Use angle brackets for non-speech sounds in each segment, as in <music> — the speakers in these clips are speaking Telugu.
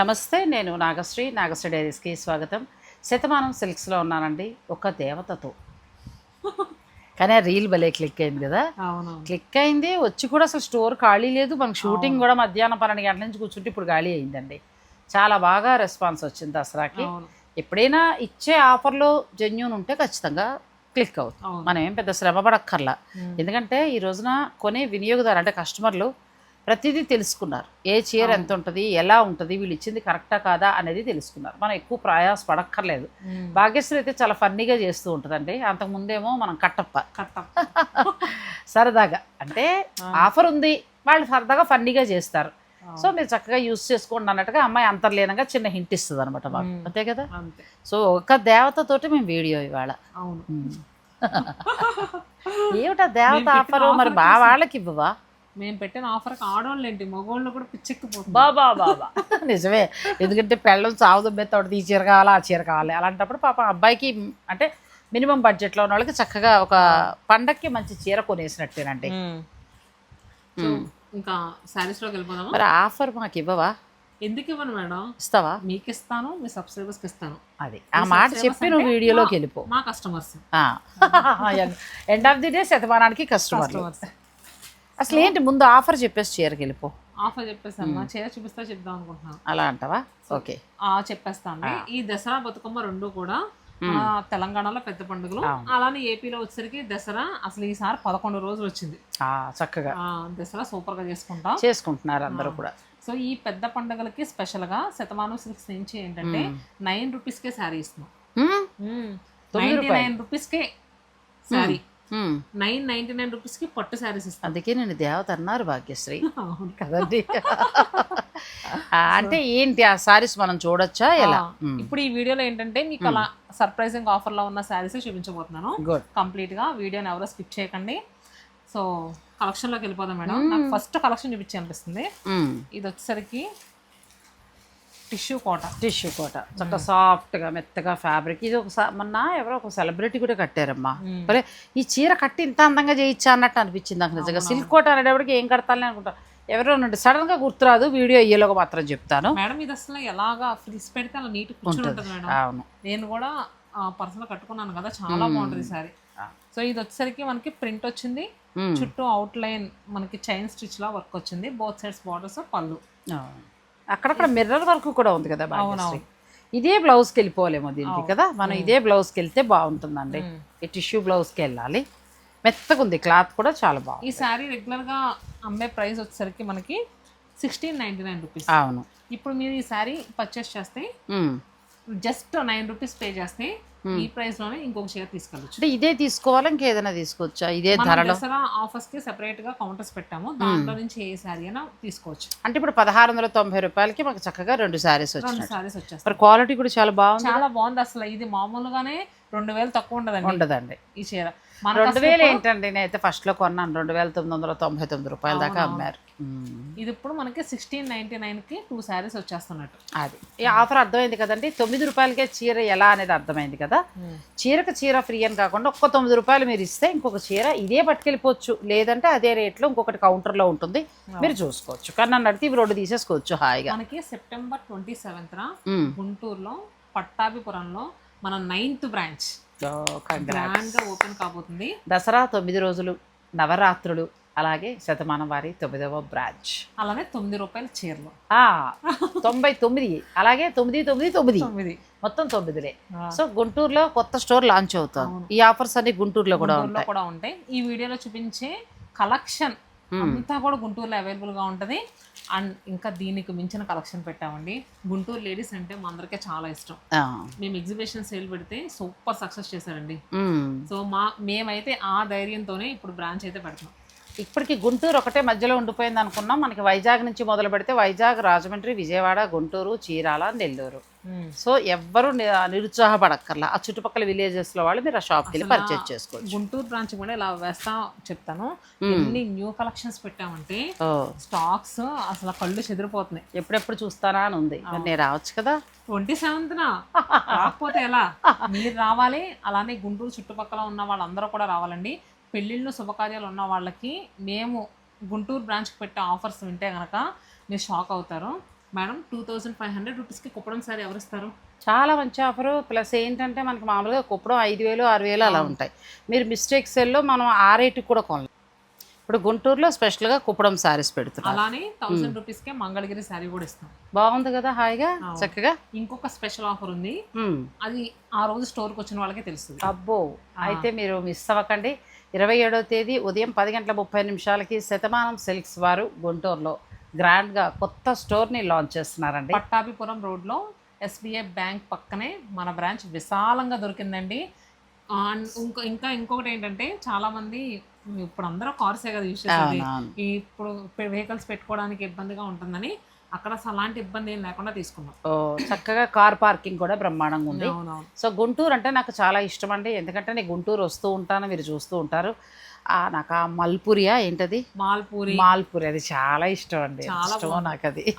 నమస్తే నేను నాగశ్రీ నాగశ్రీ డైరీస్కి స్వాగతం. శతమానం సిల్క్స్లో ఉన్నానండి ఒక దేవతతో. కానీ ఆ రీల్ భలే క్లిక్ అయింది కదా? క్లిక్ అయింది వచ్చి కూడా అసలు స్టోర్ ఖాళీ లేదు. మనకు షూటింగ్ కూడా మధ్యాహ్నం పన్నెండు గంటల నుంచి కూర్చుంటే ఇప్పుడు ఖాళీ అయిందండి. చాలా బాగా రెస్పాన్స్ వచ్చింది దసరాకి. ఎప్పుడైనా ఇచ్చే ఆఫర్లో జెన్యున్ ఉంటే ఖచ్చితంగా క్లిక్ అవుతుంది. మనం ఏం పెద్ద శ్రమ పడక్కర్లా. ఎందుకంటే ఈ రోజున కొనే వినియోగదారు అంటే కస్టమర్లు ప్రతిదీ తెలుసుకున్నారు. ఏ చీర ఎంత ఉంటుంది ఎలా ఉంటుంది వీళ్ళు ఇచ్చింది కరెక్టా కాదా అనేది తెలుసుకున్నారు. మనం ఎక్కువ ప్రయాస పడక్కర్లేదు. భాగ్యశ్రీ అయితే చాలా ఫన్నీగా చేస్తూ ఉంటుందండి. అంతకుముందేమో మనం కట్టప్ప. కట్టం <laughs> సరదాగా. అంటే ఆఫర్ ఉంది. వాళ్ళు సరదాగా ఫన్నీగా చేస్తారు. సో మీరు చక్కగా యూస్ చేసుకోండి అన్నట్టుగా అమ్మాయి అంతర్లీనంగా చిన్న హింట్ ఇస్తుంది అనమాట మాకు. అంతే కదా? సో ఒక దేవతతోటి మేము వీడియో ఇవాళ. అవును. <laughs> ఏమిటా దేవత ఆఫర్? మరి బా వాళ్ళకి ఇవ్వవా? మేము పెట్టిన ఆఫర్కి ఆడవాళ్ళు ఏంటి మగవాళ్ళు కూడా పిచ్చెక్కిపోతుంది బాబా బాబా <laughs> నిజమే. ఎందుకంటే పెళ్ళం సాగు దుబ్బెత్తోటి ఈ చీర కావాలా ఆ చీర కావాలి. అలాంటప్పుడు పాప అబ్బాయికి అంటే మినిమం బడ్జెట్లో ఉన్న వాళ్ళకి చక్కగా ఒక పండక్కి మంచి చీర కొనేసినట్టేనండి. ఇంకా శారీస్లోకి వెళ్ళిపోదామా? మరి ఆఫర్ మాకు ఇవ్వవా? ఎందుకు ఇవ్వను మేడం? ఇస్తావా? మీకు ఇస్తాను మీ సబ్స్క్రైబర్స్కి ఇస్తాను. అది. ఆ మాట చెప్పి నువ్వు వీడియోలోకి వెళ్ళిపో. మా customers end of the day శతమానానికి customer customers అసలు ఏంటి ముందు ఆఫర్ చెప్పేసి చీరకి వెళ్ళిపో. ఆఫర్ చెప్పేసాను మా చీర చూపిస్తా చెప్దాం అనుకుంటున్నాను అలా అంటావా? ఓకే. ఆ చెప్పేస్తాను. ఈ దసరా బతుకమ్మ రెండు కూడా తెలంగాణలో పెద్ద పండుగలు. అలానే ఏపీలో వచ్చేసరికి దసరా అసలు ఈసారి పదకొండు రోజులు వచ్చింది. చక్కగా. దసరా సూపర్గా చేసుకుంటాం. చేసుకుంటున్నారు అందరూ కూడా. సో ఈ పెద్ద పండుగలకి స్పెషల్గా శతమానం సిల్క్స్ నుంచి ఏంటంటే నైన్ రూపీస్ కే శారీ ఇస్తున్నాం. నైన్టీ నైన్ రూపీస్ కే శారీ. నైన్ నైన్టీ నైన్ రూపీస్కి పట్టు శారీస్ ఇస్తాం. అందుకే నేను దేవత అన్నారు భాగ్యశ్రీ. <laughs> అవును. కదండి. <laughs> అంటే ఏంటి ఆ సారీస్ మనం చూడొచ్చా ఎలా? ఆ, ఇప్పుడు ఈ వీడియోలో ఏంటంటే మీకు అలా సర్ప్రైజింగ్ ఆఫర్లో ఉన్న శారీస్ చూపించబోతున్నాను. గుడ్ కంప్లీట్గా వీడియోని ఎవరో స్కిప్ చేయకండి. సో కలెక్షన్లోకి వెళ్ళిపోదాం మేడం. నాకు ఫస్ట్ కలెక్షన్ చూపించి అనిపిస్తుంది ఇది వచ్చేసరికి టిష్యూ కోట. టిష్యూ కోట. చక్క సాఫ్ట్గా మెత్తగా ఫ్యాబ్రిక్. ఇది ఒక మొన్న ఎవరో ఒక సెలబ్రిటీ కూడా కట్టారమ్మా. మ్మ్. మరి ఈ చీర కట్టి ఇంత అందంగా చేయించా అన్నట్టు అనిపించింది నాకు నిజంగా. సిల్క్ కోట అనేటప్పటికి ఏం కడతానని అనుకుంటా. ఎవరో నుండి సడన్గా గుర్తురాదు వీడియో అయ్యేలోగా మాత్రం చెప్తాను. మేడం ఇది అసలు ఎలాగా ఫ్రిల్స్ పెడితే అలా నీట్ అవును. నేను కూడా పర్సనల్ కట్టుకున్నాను కదా చాలా బాగుంటుంది సారీ. సో ఇది వచ్చేసరికి మనకి ప్రింట్ వచ్చింది. చుట్టూ అవుట్ లైన్ మనకి చైన్ స్టిచ్ లా వర్క్ వచ్చింది. బోత్ సైడ్స్ బార్డర్స్ పళ్ళు. అక్కడక్కడ మిర్రర్ వర్క్ కూడా ఉంది కదా భాగ్యశ్రీ. ఇదే బ్లౌజ్కి వెళ్ళిపోలేమో దీనికి కదా? మనం ఇదే బ్లౌజ్కి వెళ్తే బాగుంటుందండి. ఈ టిష్యూ బ్లౌజ్కి వెళ్ళాలి. మెత్తగా ఉంది క్లాత్ కూడా చాలా బాగుంది. ఈ శారీ రెగ్యులర్గా అమ్మే ప్రైస్ వచ్చేసరికి మనకి సిక్స్టీన్ నైన్టీ నైన్ రూపీస్ అవును. ఇప్పుడు మీరు ఈ శారీ పర్చేస్ చేస్తే. జస్ట్ నైన్ రూపీస్ పే చేస్తే ఈ ప్రైస్లోనే ఇంకొక చీర తీసుకెళ్ళచ్చు. అంటే ఇదే తీసుకోవాలా? ఇంకేదైనా తీసుకోవచ్చా? ఇదే ధరలో? దసరా ఆఫర్స్కి సెపరేట్గా కౌంటర్స్ పెట్టాము. దాంట్లో నుంచి ఏ శారీ అయినా తీసుకోవచ్చు. అంటే ఇప్పుడు పదహారు వందల తొంభై రూపాయలకి మాకు చక్కగా రెండు శారీస్ రెండు వచ్చినాయి శారీస్ వచ్చేస్తాయి. మరి క్వాలిటీ కూడా చాలా బాగుంది. చాలా బాగుంది అసలు. ఇది మామూలుగానే రెండు వేలు తక్కువ ఉండదండి. ఉండదండి. ఈ చీర. రెండు వేలు ఏంటండి? నేనైతే ఫస్ట్లో కొన్నాను. రెండు వేల తొమ్మిది వందల తొంభై తొమ్మిది రూపాయల దాకా అమ్మారు. మ్మ్. ఇది ఇప్పుడు మనకి సిక్స్టీన్ నైన్టీ నైన్కి టూ శారీస్ వచ్చేస్తున్నట్టు. అది. ఈ ఆఫర్ అర్థమైంది కదండి? తొమ్మిది రూపాయలకే చీర ఎలా అనేది అర్థమైంది కదా? చీరకు చీర ఫ్రీ అని కాకుండా ఒక్క తొమ్మిది రూపాయలు మీరు ఇస్తే ఇంకొక చీర ఇదే పట్టుకెళ్ళిపోవచ్చు. లేదంటే అదే రేట్లో ఇంకొకటి కౌంటర్లో ఉంటుంది. మీరు చూసుకోవచ్చు. కానీ నన్ను అడిగితే ఇవి రెండు తీసేసుకోవచ్చు హాయిగా. మనకి సెప్టెంబర్ ట్వంటీ సెవెంత్. గుంటూరులో పట్టాభిపురంలో మన నైన్త్ బ్రాంచ్ ఓపెన్ కాబోతుంది. దసరా తొమ్మిది రోజులు నవరాత్రులు అలాగే శతమానం వారి తొమ్మిదవ బ్రాంచ్. అలానే తొమ్మిది రూపాయల చీరలు. ఆ, తొంభై తొమ్మిది అలాగే తొమ్మిది తొమ్మిది తొమ్మిది. మొత్తం తొమ్మిదిలే. సో గుంటూరులో కొత్త స్టోర్ లాంచ్ అవుతుంది. ఈ ఆఫర్స్ అన్ని గుంటూరులో కూడా కూడా ఉంటాయి. ఈ వీడియోలో చూపించే కలెక్షన్ అంతా కూడా గుంటూరులో అవైలబుల్గా ఉంటది. అండ్ ఇంకా దీనికి మించిన కలెక్షన్ పెట్టామండి. గుంటూరు లేడీస్ అంటే మా అందరికీ చాలా ఇష్టం. మేము ఎగ్జిబిషన్ సేల్ పెడితే సూపర్ సక్సెస్ చేశారండి. సో మా మేమైతే ఆ ధైర్యంతోనే ఇప్పుడు బ్రాంచ్ అయితే పెడతాం ఇప్పటికి గుంటూరు ఒకటే మధ్యలో ఉండిపోయింది అనుకున్నాం మనకి వైజాగ్ నుంచి మొదలు పెడితే వైజాగ్ రాజమండ్రి విజయవాడ గుంటూరు చీరాల నెల్లూరు. సో ఎవ్వరు నిరుత్సాహపడక్కర్లా. ఆ చుట్టుపక్కల విలేజెస్లో వాళ్ళు మీరు ఆ షాప్కి వెళ్ళి పర్చేజ్ చేసుకోవచ్చు. గుంటూరు బ్రాంచ్ కూడా ఇలా వేస్తా చెప్తాను. ఎన్ని న్యూ కలెక్షన్స్ పెట్టామంటే స్టాక్స్ అసలు కళ్ళు చెదిరిపోతున్నాయి. ఎప్పుడెప్పుడు చూస్తానా అని ఉంది. నేను రావచ్చు కదా? ట్వంటీ సెవెంత్న రాకపోతే ఎలా? మీరు రావాలి అలానే గుంటూరు చుట్టుపక్కల ఉన్న వాళ్ళందరూ కూడా రావాలండి. పెళ్ళిళ్ళు శుభకార్యాలు ఉన్న వాళ్ళకి మేము గుంటూరు బ్రాంచ్కి పెట్టే ఆఫర్స్ వింటే కనుక మీరు షాక్ అవుతారు. Madam two thousand five hundred రూపీస్కి కుప్పడం సారీ ఎవరు ఇస్తారు? చాలా మంచి ఆఫర్ ప్లస్ ఏంటంటే మనకి మామూలుగా కుప్పడం ఐదు వేలు ఆరు వేలు అలా ఉంటాయి. మీరు మిస్టేక్ సెల్లో మనం ఆ రేటుకి కూడా కొనలేం. ఇప్పుడు గుంటూరులో స్పెషల్గా కుప్పడం శారీస్ పెడుతున్నారు. అలానే థౌసండ్ రూపీస్కే మంగళగిరి శారీ కూడా ఇస్తాం. బాగుంది కదా హాయిగా చక్కగా? ఇంకొక స్పెషల్ ఆఫర్ ఉంది. అది ఆ రోజు స్టోర్కి వచ్చిన వాళ్ళకే తెలుస్తుంది. అబ్బో అయితే మీరు మిస్ అవ్వకండి. ఇరవై ఏడవ తేదీ ఉదయం పది గంటల ముప్పై నిమిషాలకి శతమానం సిల్క్స్ వారు గుంటూరులో. గ్రాండ్గా కొత్త స్టోర్ని లాంచ్ చేస్తున్నారండి. పట్టాభిపురం రోడ్లో ఎస్బీఐ బ్యాంక్ పక్కనే మన బ్రాంచ్ విశాలంగా దొరికిందండి. ఇంకో ఇంకా ఇంకొకటి ఏంటంటే చాలా మంది ఇప్పుడు అందరూ కార్సే కదా యూస్ చేసేది. ఇప్పుడు వెహికల్స్ పెట్టుకోవడానికి ఇబ్బందిగా ఉంటుందని అక్కడ అలాంటి ఇబ్బంది ఏం లేకుండా తీసుకున్నాం. చక్కగా కార్ పార్కింగ్ కూడా బ్రహ్మాండంగా ఉంది. సో గుంటూరు అంటే నాకు చాలా ఇష్టం అండి. ఎందుకంటే నేను గుంటూరు వస్తూ ఉంటాను మీరు చూస్తూ ఉంటారు. నాకు ఆ మల్పురియా ఏంటది? మాల్పూరి. మాల్పురి. అది చాలా ఇష్టం అండి. ఇష్టం. నాకు అది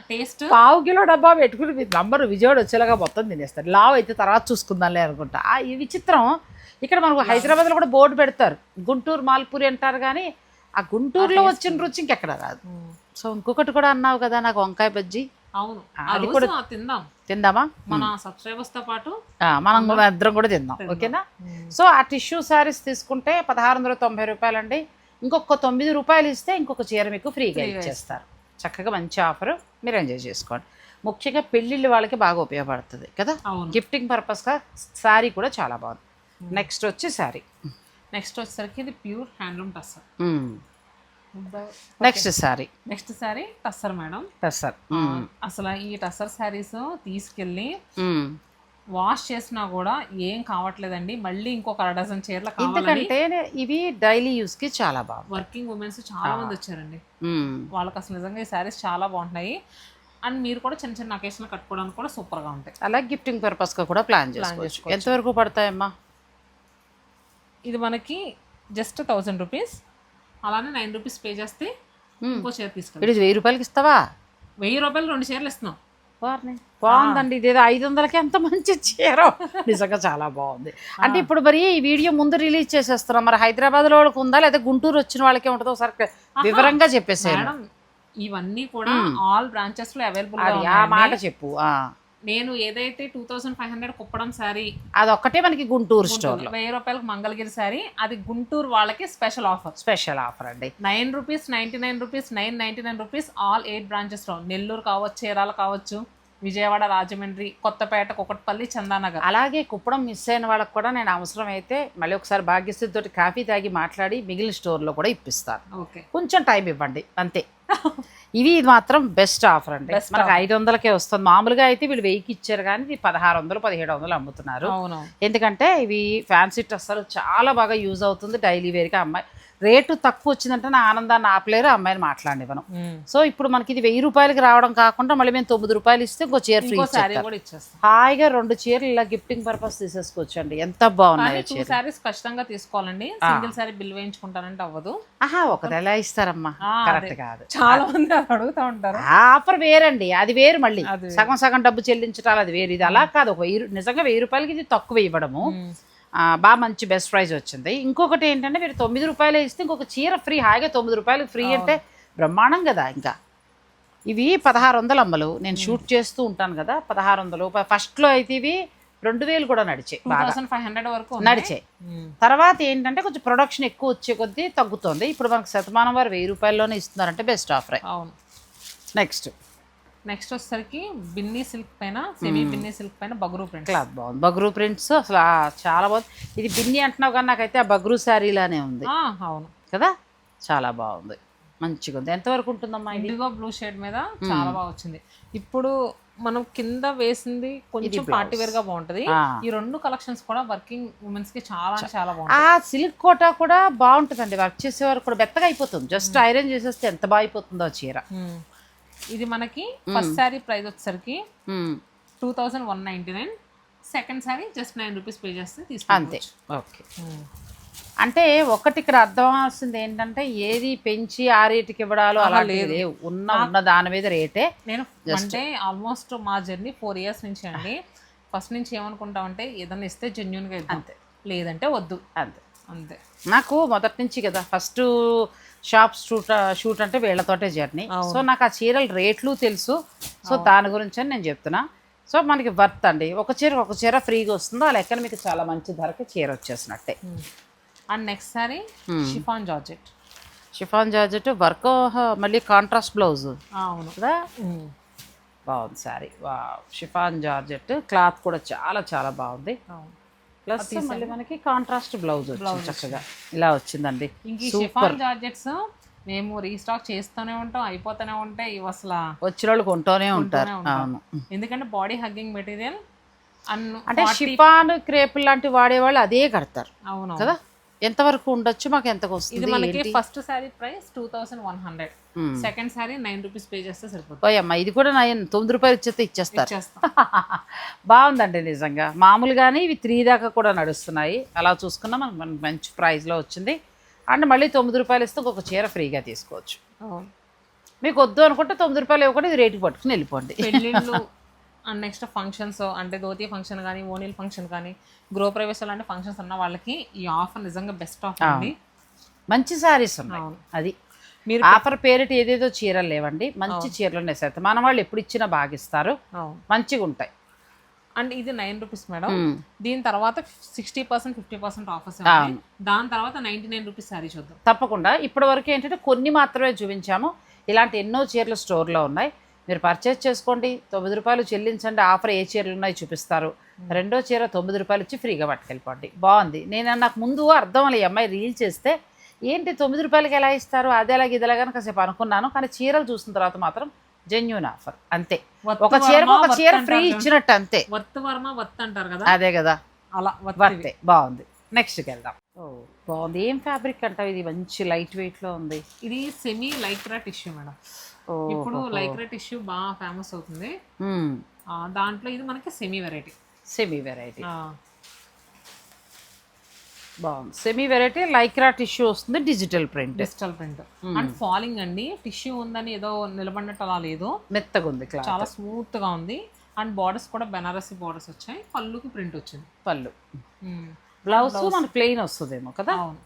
టేస్ట్? పావు కిలో డబ్బా పెట్టుకుని నంబర్ విజయవాడ వచ్చేలాగా మొత్తం తినేస్తారు. లావ్ అయితే తర్వాత చూసుకుందాంలే అనుకుంటా. ఆ, ఈ విచిత్రం. ఇక్కడ మనకు హైదరాబాద్లో కూడా బోర్డు పెడతారు. గుంటూరు మాల్పూరి అంటారు కానీ ఆ గుంటూరులో వచ్చిన రుచి ఇంకెక్కడ రాదు. సో ఇంకొకటి కూడా అన్నావు కదా నాకు వంకాయ బజ్జీ. అవును. అది కూడా- తిందాం. తిందామా? మన సబ్స్క్రైబర్స్తో పాటు మనం ఇద్దరం కూడా తిందాం. ఓకేనా? సో ఆ టిష్యూ శారీస్ తీసుకుంటే పదహారు వందల తొంభై రూపాయలండి. ఇంకొక తొమ్మిది రూపాయలు ఇస్తే ఇంకొక చీర మీకు ఫ్రీగా ఇచ్చేస్తారు. చక్కగా మంచి ఆఫర్. మీరు ఎంజాయ్ చేసుకోండి. ముఖ్యంగా పెళ్ళిళ్ళు వాళ్ళకి బాగా ఉపయోగపడుతుంది కదా? గిఫ్టింగ్ పర్పస్గా శారీ కూడా చాలా బాగుంది. నెక్స్ట్ వచ్చి శారీ. నెక్స్ట్ వచ్చేసరికి ఇది pure handloom tussar next sari next sari tussar madam sir అసలు ఈ టస్సర్ శారీస్ తీసుకెళ్ళి వాష్ చేసినా కూడా ఏం కావట్లేదండి. మళ్ళీ ఇంకొక అర డజన్ చీరలు ఎందుకంటే ఇవి డైలీ యూస్కి చాలా బాగుంది వర్కింగ్ ఉమెన్స్ చాలా మంది వచ్చారండి. మ్మ్. వాళ్ళకి అసలు నిజంగా ఈ శారీస్ చాలా బాగుంటున్నాయి. అండ్ మీరు కూడా చిన్న చిన్న అకేషన్ కట్టుకోవడానికి కూడా సూపర్గా ఉంటాయి. అలాగే గిఫ్టింగ్ పర్పస్గా కూడా ప్లాన్ చేసుకోవచ్చు. ఎంతవరకు పడతాయమ్మా? ఇది మనకి జస్ట్ థౌజండ్ రూపీస్ అలానే నైన్ రూపీస్ పే చేస్తే మ్మ్. ఇంకో చీర తీసుకెళ్ళి వెయ్యి రూపాయలకి ఇస్తావా? వెయ్యి రూపాయలు రెండు చీరలు ఇస్తున్నాం. బాగుందండి. ఇదేదో ఐదు వందలకి ఎంత మంచి చీర నిజంగా చాలా బాగుంది. అంటే ఇప్పుడు మరి ఈ వీడియో ముందు రిలీజ్ చేసేస్తున్నాం. మరి హైదరాబాద్లో వాళ్ళకి ఉందా? లేదా గుంటూరు వచ్చిన వాళ్ళకే ఉంటుందో? ఒకసారి వివరంగా చెప్పేసేయండి. మేడం ఇవన్నీ కూడా ఆల్ బ్రాంచెస్లో అవైలబుల్ ఆ మాట. చెప్పు. నేను ఏదైతే two thousand five hundred Kuppadam sari అదొక్కటే మనకి గుంటూరు స్టోర్ వెయ్యి రూపాయలకు మంగళగిరి సారీ అది గుంటూరు వాళ్ళకి స్పెషల్ ఆఫర్ స్పెషల్ ఆఫర్ అండి. Nine rupees ninety nine rupees nine ninety nine rupees all eight బ్రాంచెస్లో. Nellore కావచ్చు చీరాల కావచ్చు విజయవాడ రాజమండ్రి కొత్తపేట కుకట్పల్లి చందానగర్. అలాగే కుప్పడం మిస్ అయిన వాళ్ళకి కూడా నేను అవసరం అయితే మళ్ళీ ఒకసారి భాగ్యశ్రీ తోటి కాఫీ తాగి మాట్లాడి మిగిలిన స్టోర్లో కూడా ఇప్పిస్తాను. ఓకే. కొంచెం టైం ఇవ్వండి. అంతే. ఇవి ఇది మాత్రం బెస్ట్ ఆఫర్ అండి. మనకు ఐదు వందలకే వస్తుంది. మామూలుగా అయితే వీళ్ళు వెయ్యికి ఇచ్చారు కానీ ఇది పదహారు వందలు పదిహేడు వందలు అమ్ముతున్నారు ఎందుకంటే ఇవి ఫ్యాన్సీ అసలు చాలా బాగా యూజ్ అవుతుంది. డైలీ వేర్గా అమ్మాయి రేటు తక్కువ వచ్చిందంటే నా ఆనందాన్ని ఆపలేరు అమ్మాయిని మాట్లాడివ్వను. సో ఇప్పుడు మనకి ఇది వెయ్యి రూపాయలకి రావడం కాకుండా మళ్ళీ మేము తొమ్మిది రూపాయలు ఇస్తే ఇంకో చీర ఫ్రీ హాయిగా రెండు చీరలు ఇలా గిఫ్టింగ్ పర్పస్ తీసేసుకోవచ్చు అండి ఎంత బాగున్నాయో శారీస్ ఖచ్చితంగా తీసుకోవాలండి. సింగిల్ శారీ బిల్ వేయించుకుంటానంటే అవ్వదు. ఆహా ఒకటి ఎలా ఇస్తారమ్మా? కరెక్ట్. కాదు. చాలా మంది అడుగుతా ఉంటారు. ఆఫర్ వేరండి. అది వేరు మళ్ళీ. సగం సగం డబ్బు చెల్లించటాలు అది వేరు. ఇది అలా కాదు. ఒక వెయ్యి నిజంగా వెయ్యి రూపాయలకి ఇది తక్కువ ఇవ్వడము. బాగా మంచి బెస్ట్ ప్రైస్ వచ్చింది. ఇంకొకటి ఏంటంటే మీరు తొమ్మిది రూపాయలు ఇస్తే ఇంకొక చీర ఫ్రీ హాయిగా తొమ్మిది రూపాయలకి ఫ్రీ అంటే బ్రహ్మాండం కదా ఇంకా. ఇవి పదహారు వందలు అమ్మలు. నేను షూట్ చేస్తూ ఉంటాను కదా పదహారు వందలు. ఫస్ట్లో అయితే ఇవి రెండు వేలు కూడా నడిచాయి ఫైవ్ హండ్రెడ్ వరకు. నడిచాయి. తర్వాత ఏంటంటే కొంచెం ప్రొడక్షన్ ఎక్కువ వచ్చే కొద్దీ తగ్గుతుంది. ఇప్పుడు మనకు శతమానం వారు వెయ్యి రూపాయల్లోనే ఇస్తున్నారంటే బెస్ట్ ఆఫర్ అవును. నెక్స్ట్ నెక్స్ట్ వచ్చేసరికి బిన్నీ సిల్క్ పైన సెమీ బిన్నీ సిల్క్ పైన బగురు ప్రింట్ క్లాత్ బాగుంది. బగ్రూ ప్రింట్స్ అసలు చాలా బాగుంది. ఇది బిన్ని అంటున్నావు కానీ నాకైతే ఆ బగ్రూ శారీలానే ఉంది. అవును. కదా? చాలా బాగుంది. మంచిగా ఉంది. ఎంతవరకు ఉంటుందమ్మా ఇండిగో బ్లూ షేడ్ మీద చాలా బాగా వచ్చింది. ఇప్పుడు మనం కింద వేసింది కొంచెం పార్టీ వేర్గా బాగుంటది. ఈ రెండు కలెక్షన్స్ కూడా వర్కింగ్ ఉమెన్స్కి చాలా చాలా బాగుంటుంది ఆ సిల్క్ కోట కూడా బాగుంటుందండి. వర్క్ చేసేవారు కూడా మెత్తగా అయిపోతుంది. జస్ట్ ఐరన్ చేసేస్తే ఎంత బాగా అయిపోతుందో ఆ చీర. ఇది మనకి ఫస్ట్ శారీ ప్రైస్ వచ్చేసరికి. Two thousand one ninety nine. Second sari just nine rupees pay చేస్తే అంతే. తీసుకోవచ్చు. ఓకే. అంటే ఒకటి ఇక్కడ అర్థం అవ్వాల్సింది ఏంటంటే ఏది పెంచి ఆ రేటుకి ఇవ్వడాలు అలాంటివి లేవు. ఉన్న ఉన్న దాని మీద రేటే నేను అంటే ఆల్మోస్ట్ మా జర్నీ ఫోర్ ఇయర్స్ నుంచి అండి. ఫస్ట్ నుంచి ఏమనుకుంటామంటే ఏదైనా ఇస్తే జెన్యున్గా ఇద్దాం. అంతే. లేదంటే వద్దు. అంతే. అంతే. నాకు మొదటి నుంచి కదా ఫస్ట్ షాప్ షూట్ షూట్ అంటే వీళ్ళతోటే జర్నీ. సో నాకు ఆ చీరల రేట్లు తెలుసు. సో దాని గురించి అని నేను చెప్తున్నా. సో మనకి వర్త్ అండి. ఒక చీర ఒక చీర ఫ్రీగా వస్తుందో? ఆ లెక్కన మీకు చాలా మంచి ధరకి చీర వచ్చేసినట్టే. And next sari chiffon georgette. Chiffon georgette work మళ్ళీ కాంట్రాస్ట్ బ్లౌజ్. అవును. కదా? బాగుంది సారీ. వా షిఫాన్ జార్జెట్ క్లాత్ కూడా చాలా చాలా బాగుంది. అవును. ప్లస్ మళ్ళీ మనకి కాంట్రాస్ట్ బ్లౌజ్ వచ్చింది చక్కగా. ఇలా వచ్చిందండి. షిఫాన్ జార్జెట్స్ మేము రీస్టాక్ చేస్తూనే ఉంటాం అయిపోతూనే ఉంటాయి. ఇవి అసలు వచ్చిన వాళ్ళు కొంటూనే ఉంటారు. అవును. ఎందుకంటే బాడీ హగ్గింగ్ మెటీరియల్ అన్ను అంటే షిఫాన్ క్రేప్ లాంటి వాడేవాళ్ళు అదే కడతారు. అవును కదా? ఎంతవరకు ఉండొచ్చు? మాకు ఇది వస్తుంది? మనకి first sari price two thousand one hundred. Second sari nine rupees pay చేస్తే సరిపోతుంది. పోయమ్మ ఇది కూడా నయన్ తొమ్మిది రూపాయలు ఇచ్చేస్తే ఇచ్చేస్తారు. చేస్తాం <laughs> బాగుందండి నిజంగా. మామూలుగానే ఇవి త్రీ దాకా కూడా నడుస్తున్నాయి. అలా చూసుకున్నా మనకు మనకు మంచి ప్రైస్లో వచ్చింది. అండ్ మళ్ళీ తొమ్మిది రూపాయలు ఇస్తే ఒక చీర ఫ్రీగా తీసుకోవచ్చు. మీకు వద్దు అనుకుంటే తొమ్మిది రూపాయలు ఇవ్వకుండా ఇది రేటుకి పట్టుకుని వెళ్ళిపోండి. <laughs> అండ్ నెక్స్ట్ ఫంక్షన్స్ అంటే ధోతి ఫంక్షన్ కానీ ఓనీల్ ఫంక్షన్ కానీ గృహ ప్రవేశాలు లాంటి ఫంక్షన్స్ ఉన్న వాళ్ళకి ఈ ఆఫర్ నిజంగా బెస్ట్ ఆఫర్ అండి. మంచి శారీస్ ఉన్నాయి. అది. మీరు ఆఫర్ పేరిట ఏదేదో చీరలు లేవండి. మంచి చీరలు ఉన్నాయి సార్. మన వాళ్ళు ఎప్పుడు ఇచ్చినా బాగా ఇస్తారు అవును. మంచిగా ఉంటాయి. అండ్ ఇది నైన్ రూపీస్ మేడం. దీని తర్వాత sixty percent fifty percent offers. దాని తర్వాత నైన్టీ నైన్ రూపీస్ శారీ చూద్దాం. తప్పకుండా. ఇప్పటి వరకు ఏంటంటే కొన్ని మాత్రమే చూపించాము. ఇలాంటి ఎన్నో చీరలు స్టోర్లో ఉన్నాయి. మీరు పర్చేస్ చేసుకోండి తొమ్మిది రూపాయలు చెల్లించండి ఆఫర్ ఏ చీరలు ఉన్నాయో చూపిస్తారు. రెండో చీర తొమ్మిది రూపాయలు ఇచ్చి ఫ్రీగా పట్టుకెళ్ళిపోండి. బాగుంది. నేను నాకు ముందు అర్థం ఈ అమ్మాయి రీల్ చేస్తే ఏంటి తొమ్మిది రూపాయలకి ఎలా ఇస్తారు? అదేలాగా ఇదిలాగా కాసేపు అనుకున్నాను కానీ చీరలు చూసిన తర్వాత మాత్రం జెన్యున్ ఆఫర్ అంతే. ఒక చీరకు ఒక చీర ఫ్రీ. ఇచ్చినట్టు అంతే. వర్త్ వర్మ వర్త్ అంటారు కదా? అదే కదా. అలా వర్త్ బాగుంది. నెక్స్ట్కి వెళ్దాం. ఓ బాగుంది. ఏం ఫ్యాబ్రిక్ అంటావు? ఇది మంచి లైట్ వెయిట్లో ఉంది. ఇది సెమీ లైక్రా టిష్యూ మేడం ఇప్పుడు లైక్రా టిష్యూ బాగా ఫేమస్ అవుతుంది. దాంట్లో ఇది మనకి సెమీ వెరైటీ సెమీ వెరైటీ బాగుంది. సెమీ వెరైటీ లైక్రా టిష్యూ వస్తుంది digital print digital print and falling అండి. టిష్యూ ఉందని ఏదో నిలబడినట్టు అలా లేదు. మెత్తగా ఉంది చాలా స్మూత్గా ఉంది. అండ్ బార్డర్స్ కూడా బెనారసి బార్డర్స్ వచ్చాయి. పళ్ళుకి ప్రింట్ వచ్చింది. పళ్ళు. బ్లౌజ్ మనకి ప్లెయిన్ వస్తుందేమో కదా? అవును.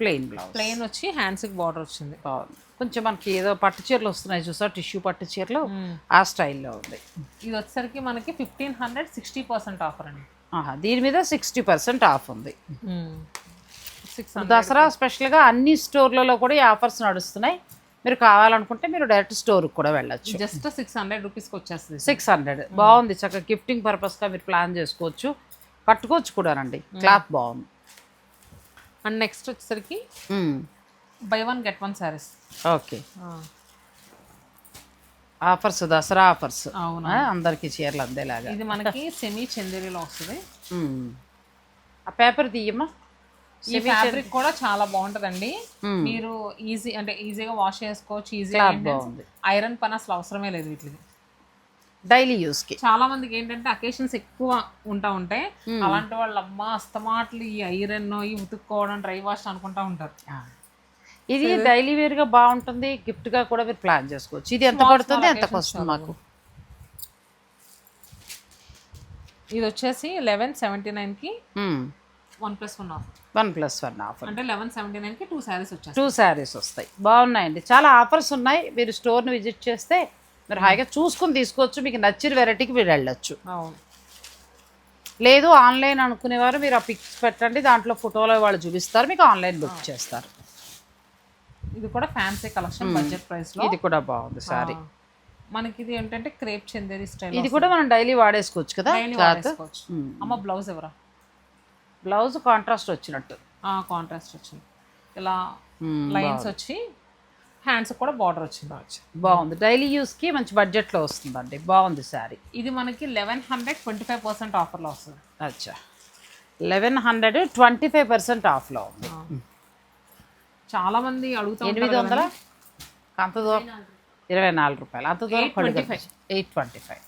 ప్లెయిన్ బ్లౌజ్ ప్లెయిన్ వచ్చి హ్యాండ్స్కి బార్డర్ వచ్చింది. బాగుంది. కొంచెం మనకి ఏదో పట్టు చీరలు వస్తున్నాయి చూసా టిష్యూ పట్టు చీరలు. ఆ స్టైల్లో ఉంది. ఇది వచ్చేసరికి మనకి fifteen hundred sixty percent offer అండి. ఆహా, దీని మీద సిక్స్టీ పర్సెంట్ ఆఫ్ ఉంది. సిక్స్ దసరా స్పెషల్గా అన్ని స్టోర్లలో కూడా ఈ ఆఫర్స్ నడుస్తున్నాయి. మీరు కావాలనుకుంటే మీరు డైరెక్ట్ స్టోర్కి కూడా వెళ్ళొచ్చు. జస్ట్ సిక్స్ హండ్రెడ్ రూపీస్కి వచ్చేస్తుంది. Six hundred. బాగుంది. చక్కగా గిఫ్టింగ్ పర్పస్గా మీరు ప్లాన్ చేసుకోవచ్చు. కట్టుకోవచ్చు కూడానండి. క్లాత్ బాగుంది. అండ్ నెక్స్ట్ వచ్చేసరికి buy one get one saris. Okay. Offers Dussehra offers. అవును. అందరికి చీరలు అందేలాగా. ఇది మనకి సెమీ చందేరిలో వస్తుంది. ఆ పేపర్ తీయమ్మా. ఈ ఫ్యాబ్రిక్ కూడా చాలా బాగుంటదండి. మీరు ఈజీ అంటే ఈజీగా వాష్ చేసుకోవచ్చు ఈజీ క్లాత్ బాగుంది. ఐరన్ పని అసలు అవసరమే లేదు వీటికి. డైలీ యూస్కి చాలా మందికి ఏంటంటే అకేషన్స్ ఎక్కువ ఉంటా ఉంటాయి. అలాంటి వాళ్ళు అమ్మ అస్తమాట్లు ఈ ఐరన్ ఈ ఉతుక్కోవడం డ్రై వాష్ అనుకుంటా ఉంటారు. ఇది డైలీ వేర్గా బాగుంటుంది గిఫ్ట్గా కూడా మీరు ప్లాన్ చేసుకోవచ్చు. ఇది ఎంత పడుతుంది ఎంత వస్తుంది మాకు? ఇది వచ్చేసి లెవెన్ సెవెంటీ నైన్కి one plus one offer one plus one offer అంటే లెవెన్ సెవెంటీ నైన్కి టూ శారీస్ వచ్చేస్తాయి. టూ శారీస్ వస్తాయి. బాగున్నాయండి. చాలా ఆఫర్స్ ఉన్నాయి. మీరు స్టోర్ని విజిట్ చేస్తే మీరు హాయిగా చూసుకుని తీసుకోవచ్చు. మీకు నచ్చిన వెరైటీకి మీరు వెళ్ళొచ్చు. అవును. లేదు ఆన్లైన్ అనుకునేవారు మీరు ఆ పిక్స్ పెట్టండి దాంట్లో ఫోటోలో వాళ్ళు చూపిస్తారు మీకు ఆన్లైన్ బుక్ చేస్తారు. ఇది కూడా ఫ్యాన్సీ కలెక్షన్ బడ్జెట్ ప్రైస్లో. ఇది కూడా బాగుంది సారీ. మనకి ఇది ఏంటంటే క్రేప్ చందేరి స్టైల్ ఇది కూడా మనం డైలీ వాడేసుకోవచ్చు కదా అమ్మ బ్లౌజ్ ఎవరా? బ్లౌజ్ కాంట్రాస్ట్ వచ్చినట్టు. కాంట్రాస్ట్ వచ్చింది. ఇలా లైన్స్ వచ్చి హ్యాండ్స్ కూడా బార్డర్ వచ్చింది బాగుంది. డైలీ యూస్కి మంచి బడ్జెట్లో వస్తుందండి. బాగుంది శారీ ఇది మనకి eleven hundred twenty five percent ఆఫర్లో వస్తుంది. అచ్చా. Eleven hundred twenty five percent ఆఫ్లో ఉంది. చాలా మంది అడుగుతా ఎనిమిది వందల? అంత దూరం? ఇరవై నాలుగు రూపాయలు. అంత దూరం ఎయిట్ ట్వంటీ ఫైవ్.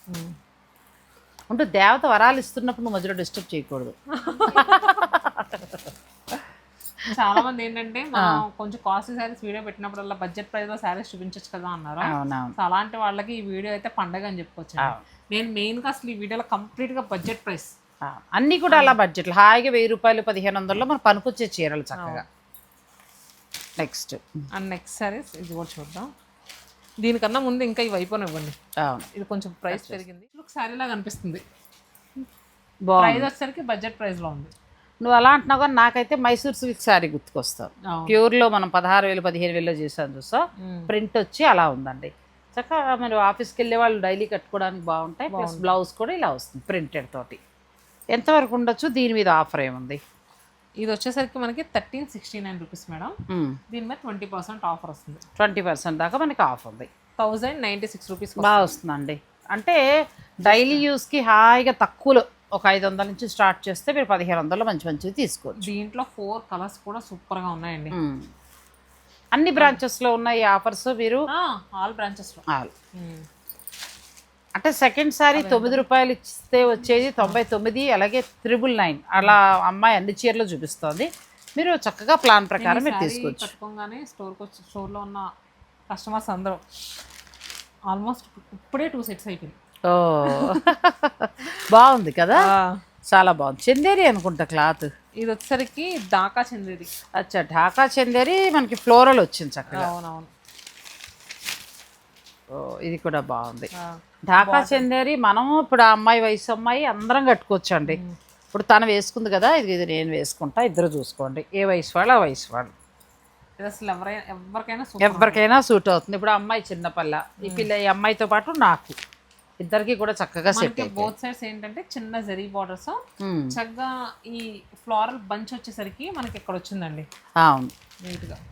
ఉంటూ దేవత వరాలు ఇస్తున్నప్పుడు నువ్వు మధ్యలో డిస్టర్బ్ చేయకూడదు. <laughs> చాలా మంది ఏంటంటే మనం కొంచెం కాస్ట్లీ శారీస్ వీడియో పెట్టినప్పుడల్లా బడ్జెట్ ప్రైస్లో శారీస్ చూపించచ్చు కదా అన్నారు. అలాంటి వాళ్ళకి ఈ వీడియో అయితే పండగ అని చెప్పుకోవచ్చు. నేను మెయిన్గా అసలు ఈ వీడియోలో కంప్లీట్గా బడ్జెట్ ప్రైస్ అన్నీ కూడా అలా బడ్జెట్లు హాయిగా వెయ్యి రూపాయలు పదిహేను వందల్లో మనకు పనికొచ్చే చీరలు చక్కగా. నెక్స్ట్ అండ్ నెక్స్ట్ సారీస్ ఇది కూడా చూద్దాం. దీనికన్నా ముందు ఇంకా ఇవి అయిపోనివ్వండి అవును. ఇది కొంచెం ప్రైస్ పెరిగింది. శారీ లాగా అనిపిస్తుంది. బాగుంది. ప్రైస్ వచ్చేసరికి బడ్జెట్ ప్రైస్లో ఉంది. నువ్వు అలా అంటున్నావు కానీ నాకైతే మైసూర్ సిల్క్ శారీ గుర్తుకొస్తావు. ప్యూర్లో మనం పదహారు వేలు పదిహేను వేలు చేసాను చూసా. ప్రింట్ వచ్చి అలా ఉందండి. చక్కగా మీరు ఆఫీస్కి వెళ్ళే వాళ్ళు డైలీ కట్టుకోవడానికి బాగుంటాయి ప్లస్ బ్లౌజ్ కూడా ఇలా వస్తుంది ప్రింటెడ్ తోటి. ఎంతవరకు ఉండొచ్చు? దీని మీద ఆఫర్ ఏముంది? ఇది వచ్చేసరికి మనకి thirteen sixty nine rupees madam. దీని మీద ట్వంటీ పర్సెంట్ ఆఫర్ వస్తుంది. ట్వంటీ పర్సెంట్ దాకా మనకి ఆఫ్ ఉంది. థౌజండ్ నైంటీ సిక్స్ రూపీస్ బాగా వస్తుందండి. అంటే డైలీ యూస్కి హాయిగా తక్కువలో ఒక ఐదు వందల నుంచి స్టార్ట్ చేస్తే మీరు పదిహేను వందలు మంచి మంచిది తీసుకోవచ్చు. దీంట్లో ఫోర్ కలర్స్ కూడా సూపర్గా ఉన్నాయండి. అన్ని బ్రాంచెస్లో ఉన్నాయి ఆఫర్స్ మీరు? All branches all. అంటే సెకండ్ సారీ తొమ్మిది రూపాయలు ఇస్తే వచ్చేది తొంభై తొమ్మిది అలాగే త్రిబుల్ నైన్. అలా అమ్మాయి అన్ని చీరలు చూపిస్తుంది. మీరు చక్కగా ప్లాన్ ప్రకారం మీరు తీసుకోవచ్చు. కట్టుకోగానే స్టోర్కి వచ్చి స్టోర్లో ఉన్న కస్టమర్స్ అందరూ ఆల్మోస్ట్ ఇప్పుడే టూ సెట్స్ అయిపోయింది ఓ. <laughs> బాగుంది కదా? చాలా బాగుంది. చందేరి అనుకుంటా క్లాత్. ఇది వచ్చేసరికి దాకా చెందేది అచ్చా ఢాకా చందేరి మనకి ఫ్లోరల్ వచ్చింది చక్కగా. అవునవును. ఓ ఇది కూడా బాగుంది. ఢాకా చందేరి మనం ఇప్పుడు ఆ అమ్మాయి వయసు అమ్మాయి అందరం కట్టుకోవచ్చు అండి ఇప్పుడు తను వేసుకుంది కదా ఇది ఇది నేను వేసుకుంటా ఇద్దరు చూసుకోండి. ఏ వయసు వాళ్ళు ఆ వయసు వాళ్ళు. ఇది అసలు ఎవరైనా ఎవరికైనా ఎవరికైనా సూట్ అవుతుంది. ఇప్పుడు ఆ అమ్మాయి చిన్నపల్ల. ఈ పిల్ల ఈ అమ్మాయితో పాటు నాకు. ఇద్దరికి కూడా చక్కగా సెట్ మనకి బోత్ సైడ్స్ ఏంటంటే చిన్న జరీ బార్డర్స్ అయిపోయింది చక్కగా ఈ ఫ్లోరల్ బంచ్ వచ్చేసరికి మనకి ఇక్కడ వచ్చిందండి. అవును.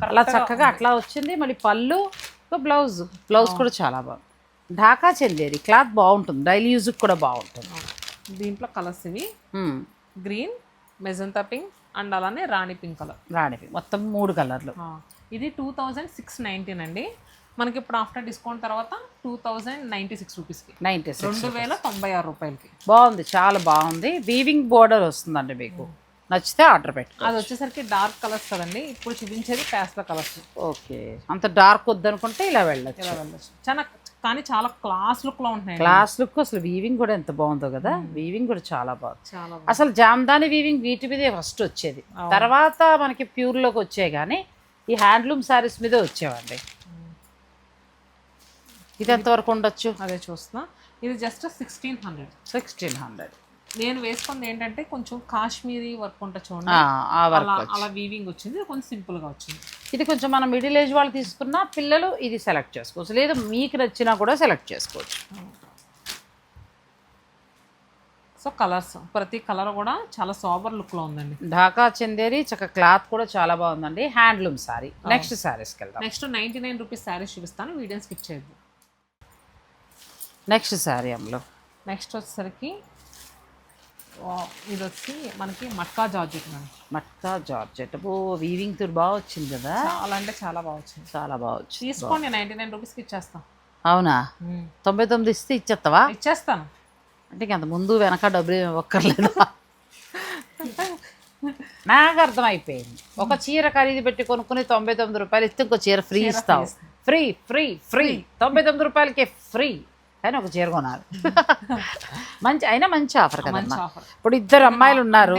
అలా చక్కగా అట్లా వచ్చింది. మళ్ళీ పళ్ళు బ్లౌజ్ బ్లౌజ్ కూడా చాలా బాగుంది. ఢాకా చెందేరి క్లాత్ బాగుంటుంది. డైలీ యూజ్కి కూడా బాగుంటుంది. దీంట్లో కలర్స్ ఇవి. గ్రీన్ మెజంతా పింక్ అండ్ అలానే రాణి పింక్ కలర్ రాణివి మొత్తం మూడు కలర్లు ఇది టూ థౌజండ్ సిక్స్ నైన్టీన్ అండి మనకి ఇప్పుడు ఆఫ్టర్ డిస్కౌంట్ తర్వాత టూ థౌజండ్ నైంటీ సిక్స్ రూపీస్కి. నైంటీ సిక్స్ రెండు వేల తొంభై ఆరు రూపాయలకి. బాగుంది చాలా బాగుంది. వీవింగ్ బోర్డర్ వస్తుందండి మీకు. నచ్చితే ఆర్డర్ పెట్టుకో అది వచ్చేసరికి డార్క్ కలర్స్ కదండి ఇప్పుడు చూపించేది ప్యాస్ల కలర్స్. ఓకే. అంత డార్క్ వద్దనుకుంటే ఇలా వెళ్ళచ్చు. ఇలా వెళ్ళచ్చు. చాలా కానీ చాలా క్లాస్ లుక్లో ఉంటున్నాయి క్లాస్ లుక్ అసలు వీవింగ్ కూడా ఎంత బాగుందో కదా. వీవింగ్ కూడా చాలా బాగుంది. చాలా. అసలు జామ్దాని వీవింగ్ వీటి మీదే ఫస్ట్ వచ్చేది. తర్వాత మనకి ప్యూర్లోకి వచ్చాయి కానీ ఈ హ్యాండ్లూమ్ శారీస్ మీదే వచ్చేవండి. ఇది ఎంతవరకు ఉండొచ్చు? అదే చూస్తున్నా. ఇది just sixteen hundred sixteen hundred నేను వేసుకుంది ఏంటంటే కొంచెం కాశ్మీరీ వర్క్ ఉంటుంది చూడండి. అలా అలా వీవింగ్ వచ్చింది. కొంచెం సింపుల్గా వచ్చింది. ఇది కొంచెం మన మిడిల్ ఏజ్ వాళ్ళు తీసుకున్న పిల్లలు ఇది సెలెక్ట్ చేసుకోవచ్చు. లేదా మీకు నచ్చినా కూడా సెలెక్ట్ చేసుకోవచ్చు. సో కలర్స్ ప్రతి కలర్ కూడా చాలా సోబర్ లుక్లో ఉందండి. ఢాకా చందేరి చక్క క్లాత్ కూడా చాలా బాగుందండి. హ్యాండ్లూమ్ సారీ నెక్స్ట్ శారీస్కి వెళ్దాం. Next ninety nine rupees saris చూపిస్తాను. వీడియో స్కిప్ చేయద్దు. నెక్స్ట్ శారీ అమ్మలో నెక్స్ట్ వచ్చేసరికి ఇది వచ్చి మనకి మట్కా జార్జెట్ అండి మట్కా జార్జెట్. ఓ వీవింగ్తో బాగా వచ్చింది కదా? చాలా అంటే చాలా బాగా వచ్చింది. చాలా బాగా వచ్చింది. తీసుకోండి నైన్టీ నైన్ రూపీస్కి ఇచ్చేస్తాం. అవునా? తొంభై తొమ్మిది ఇస్తే ఇచ్చేస్తావా ఇచ్చేస్తాను. అంటే ఇంక అంత ముందు వెనక డబ్బులు ఏమి ఇవ్వక్కర్లేదు? <laughs> నాకు అర్థమైపోయింది. ఒక చీర ఖరీదు పెట్టి కొనుక్కుని తొంభై తొమ్మిది రూపాయలు ఇస్తే ఇంకో చీర ఫ్రీ ఇస్తావు. ఫ్రీ ఫ్రీ ఫ్రీ తొంభై తొమ్మిది రూపాయలకే ఫ్రీ. కానీ ఒక చీర కొనాలి. మంచి అయినా మంచి ఆఫర్ కదమ్మా. ఆఫర్. ఇప్పుడు ఇద్దరు అమ్మాయిలు ఉన్నారు.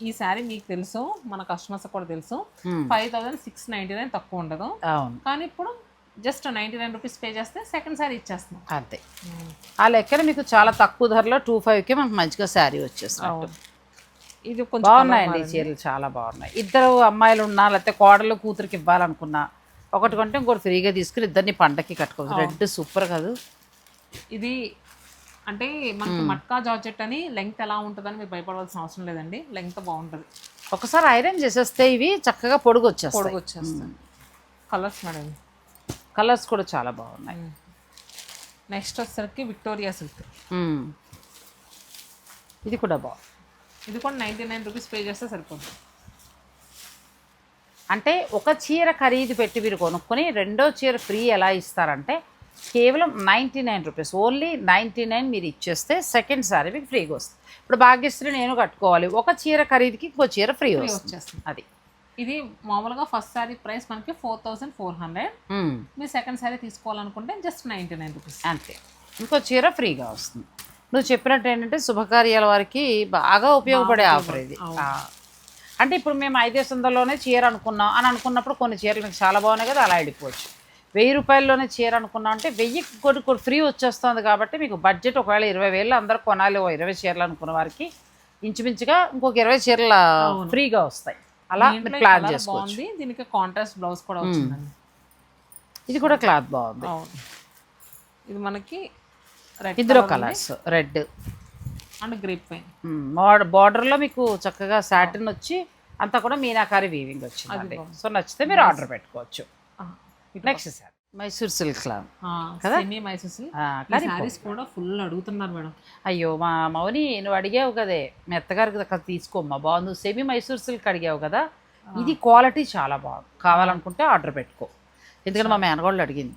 ఈ శారీ మీకు తెలుసు మన కస్టమర్స్ కూడా తెలుసు. Five thousand six ninety nine తక్కువ ఉండదు. కానీ ఇప్పుడు just ninety nine rupees pay చేస్తే సెకండ్ శారీ ఇచ్చేస్తున్నాం. అంతే. ఆ లెక్కన మీకు చాలా తక్కువ ధరలో టూ ఫైవ్కి మనకు మంచిగా శారీ వచ్చేస్తుంది. ఇది కొంచెం బాగున్నాయండి ఈ చీరలు చాలా బాగున్నాయి. ఇద్దరు అమ్మాయిలు ఉన్నా లేకపోతే కోడలు కూతురికి ఇవ్వాలనుకున్నా ఒకటి కొంటే ఇంకోటి ఫ్రీగా తీసుకుని ఇద్దరిని పండకి కట్టుకోవచ్చు. రెడ్ సూపర్ కాదు. ఇది అంటే మనకి మట్కా జార్జెట్ అని లెంగ్త్ ఎలా ఉంటుందని మీరు భయపడవలసిన అవసరం లేదండి. లెంగ్త్ బాగుంటుంది. ఒకసారి ఐరన్ చేసేస్తే ఇవి చక్కగా పొడుగు వచ్చేస్తాయి. పొడుగు వచ్చేస్తుంది కలర్స్ మేడం. కలర్స్ కూడా చాలా బాగున్నాయి. నెక్స్ట్ వచ్చేసరికి విక్టోరియా సిల్క్. ఇది కూడా బాగుంది. ఇది కూడా నైంటీ నైన్ రూపీస్ పే చేస్తే సరిపోతుంది. అంటే ఒక చీర ఖరీదు పెట్టి మీరు కొనుక్కొని రెండో చీర ఫ్రీ ఎలా ఇస్తారంటే కేవలం ninety nine rupees. Only ninety nine మీరు ఇచ్చేస్తే సెకండ్ సారీ మీకు ఫ్రీగా వస్తుంది. ఇప్పుడు భాగ్యశ్రీ నేను కట్టుకోవాలి. ఒక చీర ఖరీదుకి ఇంకో చీర ఫ్రీ వస్తుంది. వచ్చేస్తుంది. అది. ఇది మామూలుగా ఫస్ట్ శారీ ప్రైస్ మనకి ఫోర్ థౌసండ్ ఫోర్ హండ్రెడ్. మీరు సెకండ్ శారీ తీసుకోవాలనుకుంటే జస్ట్ నైంటీ నైన్ రూపీస్. అంతే. ఇంకో చీర ఫ్రీగా వస్తుంది. నువ్వు చెప్పినట్టు ఏంటంటే శుభకార్యాల వారికి బాగా ఉపయోగపడే ఆఫర్ ఇది. అంటే ఇప్పుడు మేము ఐదేసి వందల్లోనే చీర అనుకున్నాం అని అనుకున్నప్పుడు కొన్ని చీరలు మీకు చాలా బాగున్నాయి కదా అలా వెళ్ళిపోవచ్చు. వెయ్యి రూపాయల్లోనే చీర అనుకున్నాం అంటే వెయ్యి కొన్ని కొన్ని ఫ్రీ వచ్చేస్తుంది కాబట్టి మీకు బడ్జెట్ ఒకవేళ ఇరవై వేలు అందరూ కొనాలి ఓ ఇరవై చీరలు అనుకున్న వారికి ఇంచుమించుగా ఇంకొక ఇరవై చీరల ఫ్రీగా వస్తాయి. అలా ప్లాన్ బాగుంది. దీనికి కాంట్రాస్ట్ బ్లౌజ్ కూడా వచ్చిందండి. ఇది కూడా క్లాత్ బాగుంది. ఇది మనకి రెడ్ ఇందులో కలర్స్ రెడ్ అండ్ గ్రిప్ బార్డర్లో మీకు చక్కగా సాటిన్ వచ్చి అంతా కూడా మీనాకారి వీవింగ్ వచ్చిందండి. సో నచ్చితే మీరు ఆర్డర్ పెట్టుకోవచ్చు. Next sir. Mysore silk Mysore silk కూడా ఫుల్ అడుగుతున్నారు మేడం. అయ్యో మా మౌని నువ్వు అడిగావు కదే. మెత్తగారికి దగ్గర తీసుకోమ్మా బాగుంది. సెమీ మైసూర్ సిల్క్ అడిగావు కదా? ఇది క్వాలిటీ చాలా బాగుంది. కావాలనుకుంటే ఆర్డర్ పెట్టుకో. ఎందుకంటే మా మేనగోళ్ళు అడిగింది.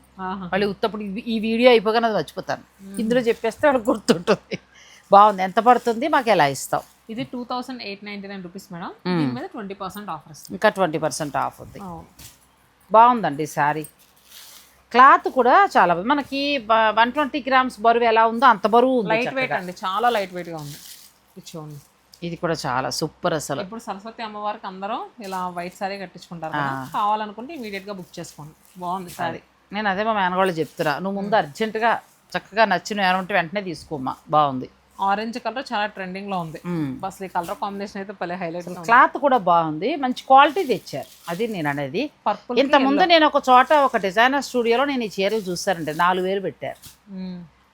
మళ్ళీ ఉత్తప్పుడు ఈ వీడియో అయిపోగానే అది మర్చిపోతాను. ఇందులో చెప్పేస్తే వాళ్ళకి గుర్తుంటుంది. బాగుంది. ఎంత పడుతుంది? మాకు ఎలా ఇస్తావు? ఇది two thousand eight ninety nine rupees madam దీని మీద ట్వంటీ పర్సెంట్ ఆఫర్ ఇంకా ట్వంటీ పర్సెంట్ ఆఫ్ ఉంది. బాగుందండి శారీ. క్లాత్ కూడా చాలా. మనకి వన్ ట్వంటీ గ్రామ్స్ బరువు ఎలా ఉందో అంత బరువు లైట్ వెయిట్. అండి చాలా లైట్ వెయిట్గా ఉంది. చూడండి ఇది కూడా చాలా సూపర్ అసలు. ఇప్పుడు సరస్వతి అమ్మవారికి అందరూ ఇలా వైట్ సారీ కట్టించుకుంటారు. కావాలనుకుంటే ఇమీడియట్గా బుక్ చేసుకోండి. బాగుంది సారీ నేను అదే మా మేనగోళ్ళు చెప్తున్నా నువ్వు ముందు అర్జెంటుగా చక్కగా నచ్చిన ఏమంటే వెంటనే తీసుకోమ్మా బాగుంది. ఆరెంజ్ కలర్ చాలా ట్రెండింగ్లో ఉంది. అసలు ఈ కలర్ కాంబినేషన్ అయితే భలే హైలైట్ క్లాత్ కూడా బాగుంది. మంచి క్వాలిటీ తెచ్చారు. అది నేను అనేది. పర్పుల్ ఇంత ముందు నేను ఒక చోట ఒక డిజైనర్ స్టూడియోలో నేను ఈ చీరలు చూస్తానండి. నాలుగు వేలు పెట్టారు.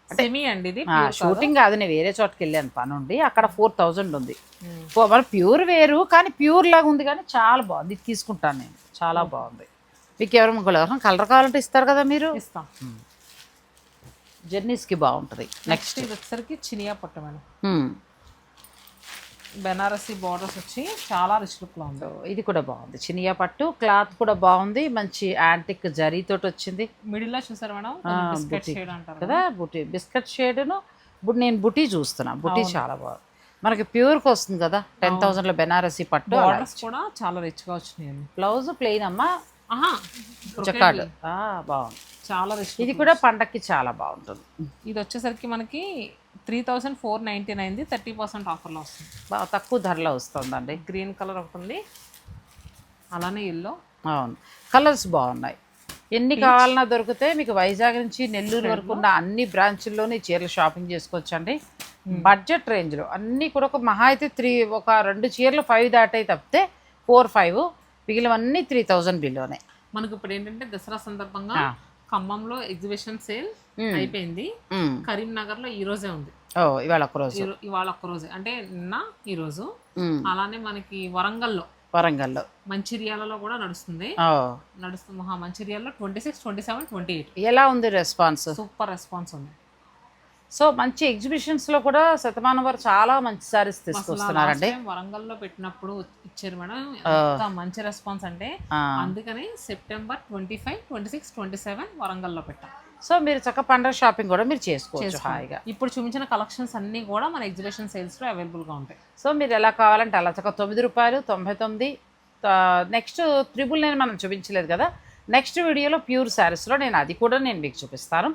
సెమీ అండి ఇది? షూటింగ్ కాదు నేను వేరే చోటకి వెళ్ళాను పని ఉండి అక్కడ ఫోర్ థౌజండ్ ఉంది. మరి ప్యూర్ వేరు కానీ ప్యూర్ లాగా ఉంది కానీ చాలా బాగుంది. ఇది తీసుకుంటాను నేను. చాలా బాగుంది. మీకు ఎవరు కలర్ కావాలంటే ఇస్తారు కదా మీరు? ఇస్తాం. జర్నీస్కి బాగుంటుంది నెక్స్ట్ ఇది వచ్చేసరికి చినియా పట్టు మేడం బెనారసి బార్డర్స్ వచ్చి చాలా రిచ్ లుక్లో ఉంది ఇది కూడా బాగుంది చినియా పట్టు క్లాత్ కూడా బాగుంది మంచి యాంటిక్ జరీతోటి వచ్చింది. మిడిల్లో చూసారు మేడం? బిస్కెట్ షేడ్ అంటారు కదా బుటీ. బిస్కెట్ షేడ్ను ఇప్పుడు నేను బుటీ చూస్తున్నా. బుటీ చాలా బాగుంది మనకి ప్యూర్కి వస్తుంది కదా టెన్ థౌసండ్లో బెనారసి పట్టు బార్డర్స్ కూడా చాలా రిచ్గా వచ్చినాయండి బ్లౌజ్ ప్లెయిన్ అమ్మా. జకాడ్ బాగుంది చాలా రిచ్ ఇది కూడా పండక్కి చాలా బాగుంటుంది. ఇది వచ్చేసరికి మనకి three thousand four ninety nine thirty percent ఆఫర్లో వస్తుంది. బాగా తక్కువ ధరలో వస్తుందండి. గ్రీన్ కలర్ ఒకటి ఉంది. అలానే ఎల్లో అవును. కలర్స్ బాగున్నాయి. ఎన్ని కావాలన్నా దొరికితే మీకు వైజాగ్ నుంచి నెల్లూరు వరకు ఉన్న అన్ని బ్రాంచుల్లోని చీరలు షాపింగ్ చేసుకోవచ్చండి. బడ్జెట్ రేంజ్లో అన్నీ కూడా ఒక మహా అయితే త్రీ ఒక రెండు చీరలు ఫైవ్ దాటాయి తప్పితే ఫోర్ ఫైవ్ మిగిలినవన్నీ త్రీ థౌజండ్ బిలోనే మనకు ఇప్పుడు ఏంటంటే దసరా సందర్భంగా. ఖమ్మంలో ఎగ్జిబిషన్ సేల్. అయిపోయింది. కరీంనగర్లో ఈ రోజే ఉంది. ఇవాళ ఒక రోజు. ఇవాళ ఒక్క రోజే. అంటే నిన్న ఈ రోజు. అలానే మనకి వరంగల్లో. వరంగల్లో. మంచిర్యాలలో కూడా నడుస్తుంది. నడుస్తుంది. మహా మంచిర్యాలలో twenty six twenty seven twenty eight. ఎలా ఉంది రెస్పాన్స్? సూపర్ రెస్పాన్స్ ఉంది. సో మంచి ఎగ్జిబిషన్స్లో కూడా శతమానం వారు చాలా మంచి సారీస్ తీసుకొస్తున్నారండి. వరంగల్లో పెట్టినప్పుడు ఇచ్చారు మేడం. ఎంత మంచి రెస్పాన్స్ అంటే. అందుకని September twenty five twenty six twenty seven వరంగల్లో పెట్టాం. సో మీరు చక్క పండగ షాపింగ్ కూడా మీరు చేసుకోవచ్చు హాయిగా. ఇప్పుడు చూపించిన కలెక్షన్స్ అన్ని కూడా మన ఎగ్జిబిషన్ సేల్స్లో అవైలబుల్గా ఉంటాయి. సో మీరు ఎలా కావాలంటే అలా చక్క తొమ్మిది రూపాయలు తొంభై తొమ్మిది నెక్స్ట్ త్రిబుల్ నేను మనం చూపించలేదు కదా. నెక్స్ట్ వీడియోలో ప్యూర్ శారీస్లో నేను అది కూడా నేను మీకు చూపిస్తాను.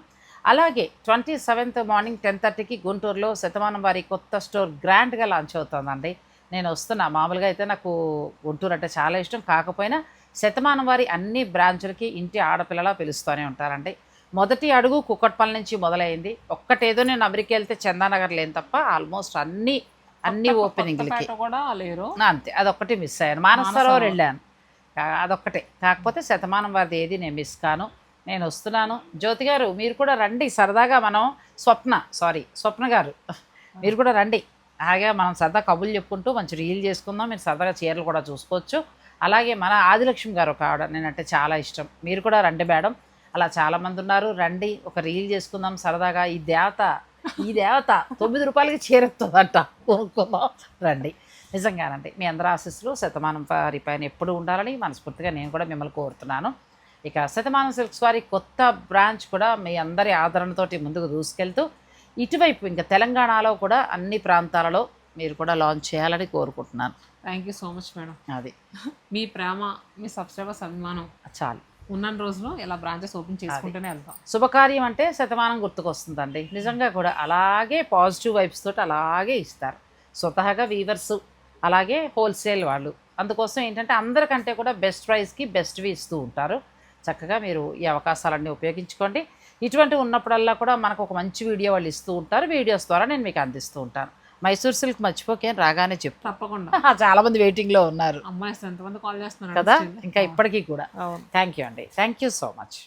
అలాగే ట్వంటీ సెవెంత్ మార్నింగ్ టెన్ థర్టీకి గుంటూరులో శతమానం వారి కొత్త స్టోర్ గ్రాండ్గా లాంచ్ అవుతుందండి. నేను వస్తున్నా. మామూలుగా అయితే నాకు గుంటూరు అంటే చాలా ఇష్టం. కాకపోయినా శతమానం వారి అన్ని బ్రాంచులకి ఇంటి ఆడపిల్లలా పిలుస్తూనే ఉంటారండి. మొదటి అడుగు కుక్కట్పల్లి నుంచి మొదలైంది. ఒక్కటేదో నేను అమెరికా వెళ్తే చందానగర్ లేని తప్ప ఆల్మోస్ట్ అన్ని అన్ని ఓపెనింగ్లకి. కూడా లేరు. అంతే. అదొక్కటి మిస్ అయ్యాను. మానస సరోవర్ వెళ్ళాను. అదొక్కటే. కాకపోతే శతమానం వారిది ఏది నేను మిస్ కాను. నేను వస్తున్నాను. జ్యోతి గారు మీరు కూడా రండి. సరదాగా మనం స్వప్న సారీ స్వప్న గారు మీరు కూడా రండి. అలాగే మనం సరదా కబుర్లు చెప్పుకుంటూ మంచి రీల్ చేసుకుందాం. మీరు సరదాగా చీరలు కూడా చూసుకోవచ్చు. అలాగే మన ఆదిలక్ష్మి గారు ఒక ఆవిడ నేనంటే చాలా ఇష్టం. మీరు కూడా రండి మేడం. అలా చాలామంది ఉన్నారు. రండి ఒక రీల్ చేసుకుందాం సరదాగా. ఈ దేవత ఈ దేవత తొమ్మిది రూపాయలకి చేరుతుందంట కొనుక్కుందాం. రండి. నిజంగానండి మీ అందరి ఆశీస్సులు శతమానం వారి పైన ఎప్పుడు ఉండాలని మనస్ఫూర్తిగా నేను కూడా మిమ్మల్ని కోరుతున్నాను. ఇక శతమానం సిల్క్స్ వారి కొత్త బ్రాంచ్ కూడా మీ అందరి ఆదరణతోటి ముందుకు దూసుకెళ్తూ ఇటువైపు ఇంకా తెలంగాణలో కూడా అన్ని ప్రాంతాలలో మీరు కూడా లాంచ్ చేయాలని కోరుకుంటున్నాను. Thank you so much madam అది. మీ ప్రేమ మీ సబ్స్క్రైబర్స్ అభిమానం చాలు. ఉన్న రోజులు ఇలా బ్రాంచెస్ ఓపెన్ చేసుకుంటూనే వెళ్తాం శుభకార్యం అంటే శతమానం గుర్తుకొస్తుందండి. నిజంగా కూడా అలాగే పాజిటివ్ వైబ్స్ తోటి అలాగే ఇస్తారు. స్వతహాగా వీవర్స్ అలాగే హోల్సేల్ వాళ్ళు. అందుకోసం ఏంటంటే అందరికంటే కూడా బెస్ట్ ప్రైస్కి బెస్ట్వి ఇస్తూ ఉంటారు. చక్కగా మీరు ఈ అవకాశాలన్నీ ఉపయోగించుకోండి. ఇటువంటి ఉన్నప్పుడల్లా కూడా మనకు ఒక మంచి వీడియో వాళ్ళు ఇస్తూ ఉంటారు. వీడియోస్ ద్వారా నేను మీకు అందిస్తూ ఉంటాను. మైసూర్ సిల్క్ మర్చిపోకేం రాగానే చెప్పు. తప్పకుండా. <laughs> చాలా మంది వెయిటింగ్లో ఉన్నారు. అమ్మాయి ఎంతమంది కాల్ చేస్తున్నారు కదా? ఇంకా ఇప్పటికీ కూడా. థ్యాంక్ యూ అండి. Thank you so much